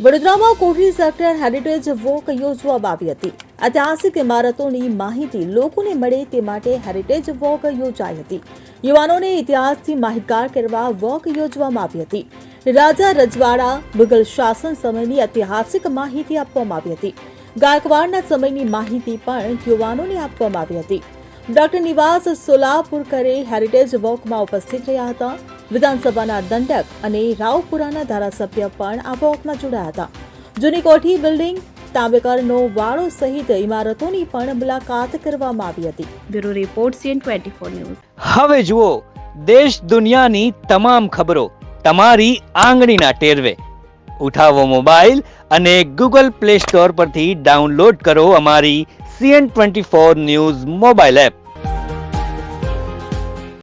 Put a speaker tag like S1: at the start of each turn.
S1: વડોદરામાં કોઠી sector heritage walk યોજવામાં આવી હતી. ઐતિહાસિક ઇમારતોની માહિતી લોકોને મળે તે માટે હેરિટેજ વોક યોજાઈ હતી. યુવાનોને ઇતિહાસથી માહિતગાર કરવા વોક યોજવામાં આવી હતી. રાજા રજવાડા મુગલ શાસન સમયની ઐતિહાસિક માહિતી આપવામાં આવી હતી. ગાયકવાડના સમયની માહિતી પણ યુવાનોને આપવામાં આવી હતી. ડોક્ટર નિવાસ સોલાપુરકરે હેરિટેજ વોકમાં ઉપસ્થિત રહ્યા હતા. વિધાનસભાના દંડક અને રાવપુરાના ધારાસભ્ય પણ આ વોકમાં જોડાયા હતા. જૂની કોઠી બિલ્ડિંગ તાંબેકરનો વાળો સહિત ઇમારતોની પણ મુલાકાત કરવામાં આવી હતી.
S2: Bureau report CN twenty four news.
S3: હવે જુઓ દેશ દુનિયાની તમામ ખબરો તમારી આંગળીના ટેરવે. ઉઠાવો મોબાઈલ અને ગૂગલ પ્લે સ્ટોર પરથી ડાઉનલોડ કરો અમારી CN twenty four news mobile app.